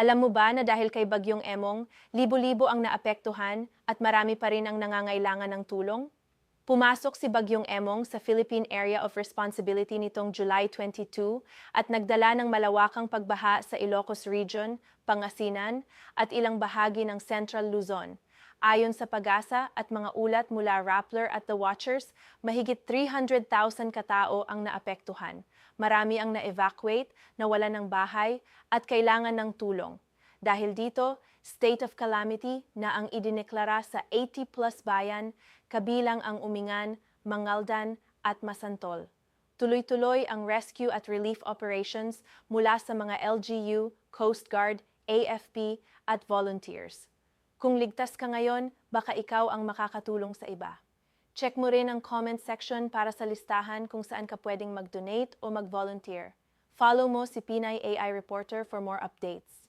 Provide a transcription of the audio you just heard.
Alam mo ba na dahil kay Bagyong Emong, libo-libo ang naapektuhan at marami pa rin ang nangangailangan ng tulong? Pumasok si Bagyong Emong sa Philippine Area of Responsibility nitong July 22 at nagdala ng malawakang pagbaha sa Ilocos Region, Pangasinan at ilang bahagi ng Central Luzon. Ayon sa pag-asa at mga ulat mula Rappler at The Watchers, mahigit 300,000 katao ang naapektuhan. Marami ang na-evacuate, nawala ng bahay at kailangan ng tulong. Dahil dito, state of calamity na ang idineklara sa 80 plus bayan, kabilang ang Umingan, Mangaldan at Masantol. Tuloy-tuloy ang rescue at relief operations mula sa mga LGU, Coast Guard, AFP at volunteers. Kung ligtas ka ngayon, baka ikaw ang makakatulong sa iba. Check mo rin ang comment section para sa listahan kung saan ka pwedeng mag-donate o mag-volunteer. Follow mo si Pinay AI Reporter for more updates.